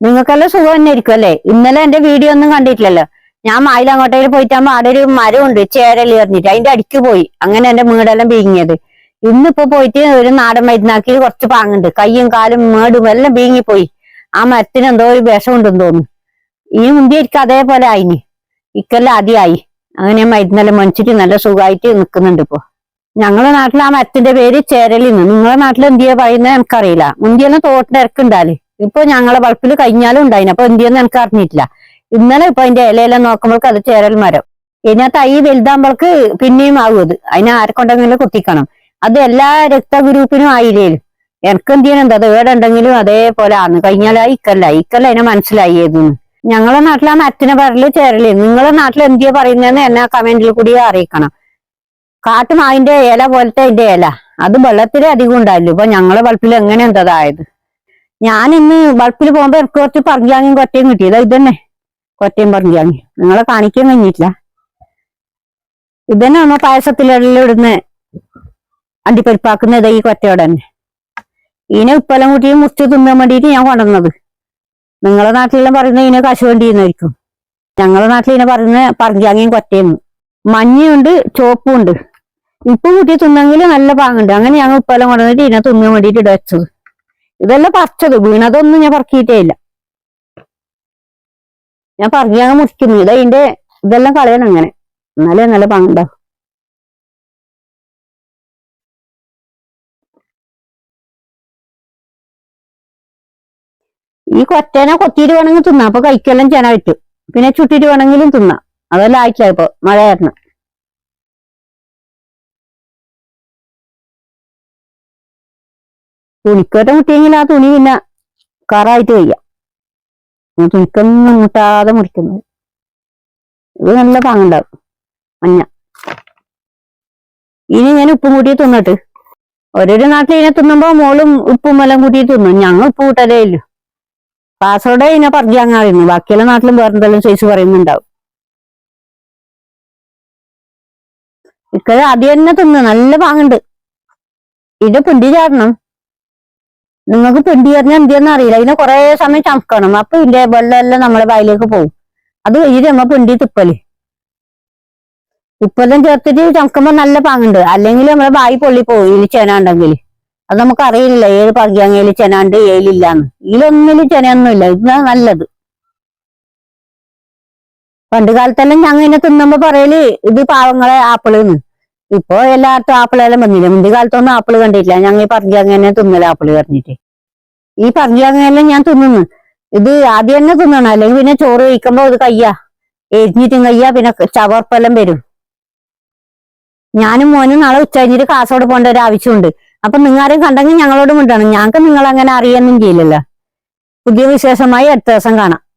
നിങ്ങൾക്കെല്ലാം സുഖം തന്നെ ആയിരിക്കും അല്ലേ? ഇന്നലെ എന്റെ വീഡിയോ ഒന്നും കണ്ടിട്ടില്ലല്ലോ. ഞാൻ മായിലങ്ങോട്ടയിൽ പോയിട്ടാകുമ്പോ അവിടെ ഒരു മരമുണ്ട് ചേരലി പറഞ്ഞിട്ട് അതിന്റെ അടിക്ക് പോയി. അങ്ങനെ എന്റെ വീടെല്ലാം വീങ്ങിയത് ഇന്നിപ്പോ പോയിട്ട് ഒരു നാടൻ മരുന്നാക്കി കുറച്ച് പാങ്ങുണ്ട്. കയ്യും കാലും മേടും എല്ലാം വീങ്ങിപ്പോയി ആ മരത്തിന് എന്തോ ഒരു വിഷമുണ്ടെന്ന് തോന്നുന്നു. ഈ മുന്തിയിരിക്കും അതേപോലെ ആയിനി. ഇക്കെല്ലാം ആദ്യമായി. അങ്ങനെ മരുന്നെല്ലാം മേടിച്ചിട്ട് നല്ല സുഖമായിട്ട് നിൽക്കുന്നുണ്ട് ഇപ്പോ. ഞങ്ങളുടെ നാട്ടിൽ ആ മരത്തിന്റെ പേര് ചേരലിന്ന്. നിങ്ങളുടെ നാട്ടിൽ എന്തിയാ പറയുന്നത് എനിക്കറിയില്ല. മുന്തിയെല്ലാം തോട്ടിന്റെ ഇറക്കുണ്ടാൽ ഇപ്പൊ ഞങ്ങളെ വളപ്പിൽ കഴിഞ്ഞാലും ഉണ്ടായിന്. അപ്പൊ എന്തിയെന്ന് എനിക്ക് അറിഞ്ഞിട്ടില്ല. ഇന്നലെ ഇപ്പൊ അതിന്റെ ഇലയെല്ലാം നോക്കുമ്പോൾക്ക് അത് ചേരൽ മരം. ഇനി തൈ വലുതാകുമ്പോൾക്ക് പിന്നെയും ആകും അത്. അതിനെ ആരെ കൊണ്ടെങ്കിലും കുത്തിക്കണം. അത് എല്ലാ രക്തഗ്രൂപ്പിനും ആയില്ലേലും. എനിക്ക് എന്ത് ചെയ്യണം? എന്താ ഏടെ ഉണ്ടെങ്കിലും അതേപോലെ ആണ് കഴിഞ്ഞാലാ ഇക്കല്ല. ഇക്കല്ല അതിനെ മനസ്സിലായി ഏതെന്ന് ഞങ്ങളെ നാട്ടിലാ മറ്റിനെ പറയൽ ചേരൽ. നിങ്ങളെ നാട്ടിൽ എന്തിയാ പറയുന്നതെന്ന് എന്നെ കമന്റിൽ കൂടി അറിയിക്കണം. കാട്ടുമാവിന്റെ ഇല പോലത്തെ അതിന്റെ ഇല. അത് വെള്ളത്തിൽ അധികം ഉണ്ടായില്ല ഇപ്പൊ ഞങ്ങളെ വളപ്പിൽ എങ്ങനെ എന്തതായത് ഞാൻ ഇന്ന് വളപ്പിൽ പോകുമ്പോ എനിക്ക് കുറച്ച് പറങ്കിയാങ്ങും കൊറ്റയും കിട്ടിയത് ഇതന്നെ. കൊറ്റയും പറങ്കിയാങ്ങി നിങ്ങളെ കാണിക്കാൻ കഴിഞ്ഞിട്ടില്ല. ഇതന്നെ നമ്മ പായസത്തിലെല്ലാം ഇടുന്ന അണ്ടിപ്പരിപ്പാക്കുന്നത് ഈ കൊറ്റയോടെ തന്നെ. ഇതിനെ ഉപ്പെല്ലാം കൂട്ടി മുറിച്ച് തിന്നാൻ വേണ്ടിയിട്ട് ഞാൻ കൊണ്ടുവന്നത്. നിങ്ങളെ നാട്ടിലെല്ലാം പറയുന്നത് ഇതിനെ കശുവണ്ടിന്നായിരിക്കും ഞങ്ങളെ നാട്ടിൽ ഇതിനെ പറയുന്ന പറഞ്ഞാങ്ങിയും കൊറ്റയും. മഞ്ഞയുണ്ട് ചോപ്പുണ്ട് ഉപ്പ് കൂട്ടി തിന്നെങ്കിൽ നല്ല പാങ്ങുണ്ട്. അങ്ങനെ ഞങ്ങൾ ഉപ്പെല്ലാം കൊണ്ടുവന്നിട്ട് ഇതിനെ തിന്നാൻ വേണ്ടിയിട്ട് ഇട വെച്ചത്. ഇതെല്ലാം പറിച്ചത് വീണതൊന്നും ഞാൻ പറക്കിയിട്ടേ ഇല്ല. ഞാൻ പറഞ്ഞാൽ മുറിക്കുന്നു. ഇത് അതിന്റെ ഇതെല്ലാം കളയണം അങ്ങനെ എന്നാലേ നല്ല പാങ്ങുണ്ടാവും ഈ കൊറ്റേനെ കൊത്തിയിട്ട് വേണമെങ്കിൽ തിന്നാം. അപ്പൊ കൈക്കെല്ലാം ചെന പിന്നെ ചുട്ടിട്ട് വേണമെങ്കിലും തിന്നാം. അതെല്ലാം ആയിട്ടില്ല ഇപ്പൊ. മഴ കാരണം. തുണിക്കോട്ട മുട്ടിയെങ്കിൽ ആ തുണി പിന്നെ കറായിട്ട് കഴിയാം തുണിക്കൊന്നും മുട്ടാതെ മുറിക്കുന്നത്. ഇത് നല്ല പാങ്ങുണ്ടാവും. മഞ്ഞ. ഇനി ഞാൻ ഉപ്പും കൂട്ടി തിന്നിട്ട്. ഓരോരോ നാട്ടിൽ ഇതിനെ തിന്നുമ്പോ മോളും ഉപ്പും എല്ലാം കൂട്ടി തിന്നും. ഞങ്ങൾ ഉപ്പ് കൂട്ടലേ ഇല്ലു കാസർഗോഡ് ഇതിനെ പറഞ്ഞാങ്ങാറിയുന്നു ബാക്കിയുള്ള നാട്ടിലും വേറെ എന്തെല്ലാം സൈസ് പറയുന്നുണ്ടാവും. ഇക്കഴ ആദ്യം തന്നെ തിന്നു. നല്ല പാങ്ങുണ്ട്. ഇത് പുണ്ടി ചാടണം. നിങ്ങൾക്ക് പിണ്ടി ചാടിഞ്ഞാൽ എന്തിയെന്ന് അറിയില്ല. ഇതിനെ കുറെ സമയം ചമക്കണം. അപ്പൊ ഇതിന്റെ വെള്ളം എല്ലാം നമ്മളെ വായിലേക്ക് പോകും അത് കഴിഞ്ഞിട്ട് നമ്മ പെണ്ടി തുപ്പൽ. ഉപ്പെല്ലാം ചേർത്തിട്ട് ചമക്കുമ്പോ നല്ല പാങ്ങുണ്ട്. അല്ലെങ്കിൽ നമ്മളെ വായി പൊള്ളി പോകും ഇതിൽ ചെന ഉണ്ടെങ്കിൽ അത് നമുക്ക് അറിയില്ല. ഏത് പകിയാങ്ങയിൽ ചെന ഉണ്ട് ഏലില്ലാന്ന്. ഇതിലൊന്നിലും ചെനയൊന്നുമില്ല. ഇതാ നല്ലത്. പണ്ട് കാലത്തെല്ലാം ഞങ്ങനെ തിന്നുമ്പോ പറയൽ ഇത് പാവങ്ങളെ ആപ്പിളെന്ന് ഇപ്പൊ എല്ലായിടത്തും ആപ്പിളെല്ലാം വന്നില്ല? മുന്തി കാലത്തൊന്നും ആപ്പിൾ കണ്ടിട്ടില്ല. ഞങ്ങൾ ഈ പറഞ്ഞങ്ങനെ തിന്നല ആപ്പിൾ പറഞ്ഞിട്ട്. ഈ പറഞ്ഞെല്ലാം ഞാൻ തിന്നുന്നു. ഇത് ആദ്യം തന്നെ തിന്നണം. അല്ലെങ്കിൽ പിന്നെ ചോറ് കഴിക്കുമ്പോ ഇത് കയ്യ. എരിഞ്ഞിട്ടും കയ്യ. പിന്നെ ചവർപ്പെല്ലാം വരും. ഞാനും മോനും നാളെ ഉച്ച കഴിഞ്ഞിട്ട് കാസർഗോഡ് പോകേണ്ട ഒരു ആവശ്യമുണ്ട്. അപ്പൊ നിങ്ങാരും കണ്ടെങ്കിൽ ഞങ്ങളോട് മിണ്ടണം. ഞങ്ങൾക്ക് നിങ്ങൾ അങ്ങനെ അറിയാനും ചെയ്യില്ലല്ലോ. പുതിയ വിശേഷമായി അടുത്ത ദിവസം കാണാം.